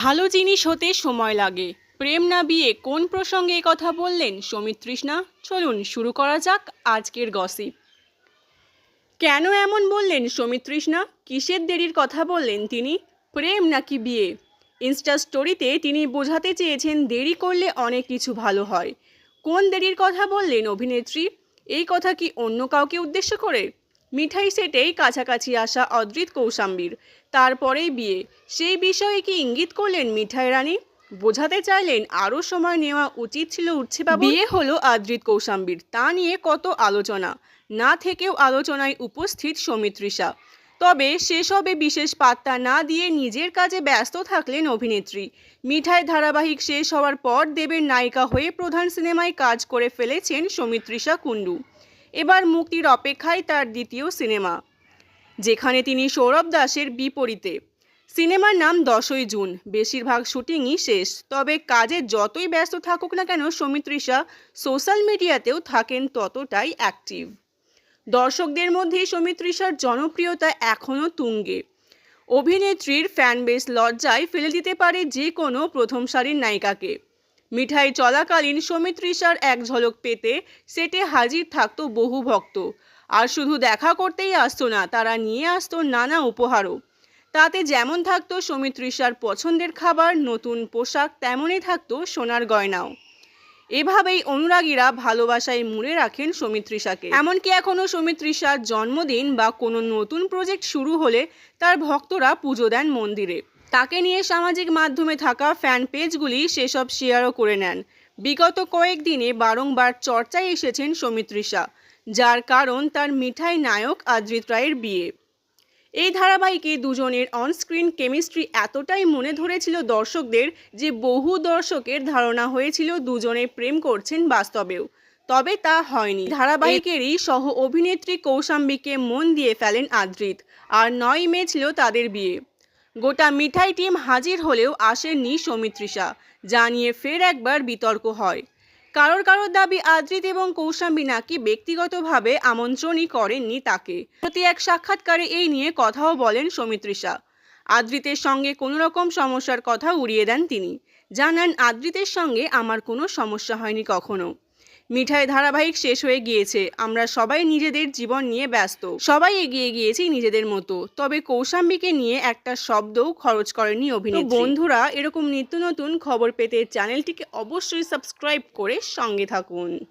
ভালো জিনিস হতে সময় লাগে। প্রেম না বিয়ে, কোন প্রসঙ্গে কথা বললেন সমিত তৃষ্ণা? চলুন, শুরু করা যাক আজকের গসিপ কেন এমন বললেন সমিত তৃষ্ণা? কিসের দেরির কথা বললেন তিনি? প্রেম নাকি বিয়ে? ইনস্টা স্টোরিতে তিনি বোঝাতে চেয়েছেন দেরি করলে অনেক কিছু ভালো হয়। কোন দেরির কথা বললেন অভিনেত্রী? এই কথা কি অন্য কাউকে উদ্দেশ্য করে? মিঠাই সেটেই কাছাকাছি আসা অদ্রিত কৌশাম্বীর। তারপরেই বিয়ে। সেই বিষয়ে কি ইঙ্গিত করলেন মিঠাই রানী? বোঝাতে চাইলেন আরও সময় নেওয়া উচিত ছিল উঠছে বাবু বিয়ে হলো আদ্রিত কৌশাম্বীর। তা নিয়ে কত আলোচনা। না থেকেও আলোচনায় উপস্থিত সৌমিত্রিষা তবে সেসবে বিশেষ পাত্তা না দিয়ে নিজের কাজে ব্যস্ত থাকলেন অভিনেত্রী। মিঠাই ধারাবাহিক শেষ হওয়ার পর দেবের নায়িকা হয়ে প্রধান সিনেমায় কাজ করে ফেলেছেন সৌমিত্রিষা কুণ্ডু। এবার মুক্তির অপেক্ষায় তার দ্বিতীয় সিনেমা, যেখানে তিনি সৌরভ দাসের বিপরীতে। সিনেমার নাম দশই জুন। বেশিরভাগ শুটিংই শেষ। তবে কাজে যতই ব্যস্ত থাকুক না কেন সৌমিত্রিষা সোশ্যাল মিডিয়াতেও থাকেন ততটাই অ্যাক্টিভ। দর্শকদের মধ্যে সৌমিত্রিষার জনপ্রিয়তা এখনও তুঙ্গে। অভিনেত্রীর ফ্যান বেস লজ্জায় ফেলে দিতে পারে যে কোনো প্রথম সারির নায়িকাকে। মিঠাই চলাকালীন সৌমিত্রিষার এক ঝলক পেতে সেটে হাজির থাকতো বহু ভক্ত। আর শুধু দেখা করতেই আসতো না, তারা নিয়ে আসতো নানা উপহারও। তাতে যেমন থাকতো সৌমিত্রিষার পছন্দের খাবার, নতুন পোশাক, তেমনই থাকতো সোনার গয়নাও। এভাবেই অনুরাগীরা ভালোবাসায় মুড়ে রাখেন সৌমিত্রিষাকে এমনকি এখনও সৌমিত্রিষার জন্মদিন বা কোনো নতুন প্রজেক্ট শুরু হলে তার ভক্তরা পুজো দেন মন্দিরে। তাকে নিয়ে সামাজিক মাধ্যমে থাকা ফ্যান পেজগুলি সেসব শেয়ারও করে নেন। বিগত কয়েকদিনে বারংবার চর্চায় এসেছেন সৌমিত্রিষা যার কারণ তার মিঠাই নায়ক আদ্রিত রায়ের বিয়ে। এই ধারাবাহিকে দুজনের অনস্ক্রিন কেমিস্ট্রি এতটাই মনে ধরেছিল দর্শকদের যে বহু দর্শকের ধারণা হয়েছিল দুজনে প্রেম করছেন বাস্তবেও, তবে তা হয়নি। ধারাবাহিকেরই সহ অভিনেত্রী কৌশাম্বীকে মন দিয়ে ফেলেন আদ্রিত, আর নয় মে ছিল তাদের বিয়ে। গোটা মিঠাই টিম হাজির হলেও আসেননি সৌমিত্রিষা যা নিয়ে ফের একবার বিতর্ক হয়। কারোর কারোর দাবি আদ্রিত এবং কৌশাম্বী নাকি ব্যক্তিগতভাবে আমন্ত্রণই করেননি তাকে। প্রতি এক সাক্ষাৎকারে এই নিয়ে কথাও বলেন সৌমিত্রিষা। আদ্রিতের সঙ্গে কোনো রকম সমস্যার কথা উড়িয়ে দেন তিনি। জানান, আদ্রিতের সঙ্গে আমার কোনো সমস্যা হয়নি কখনো। মিঠাই ধারাবাহিক শেষ হয়ে গিয়েছে। আমরা সবাই নিজেদের জীবন নিয়ে ব্যস্ত। সবাই এগিয়ে গিয়েছি নিজেদের মতো। তবে কৌশাম্বীকে নিয়ে একটা শব্দও খরচ করেনি অভিনেত্রী। বন্ধুরা, এরকম নিত্য নতুন খবর পেতে চ্যানেলটিকে অবশ্যই সাবস্ক্রাইব করে সঙ্গে থাকুন।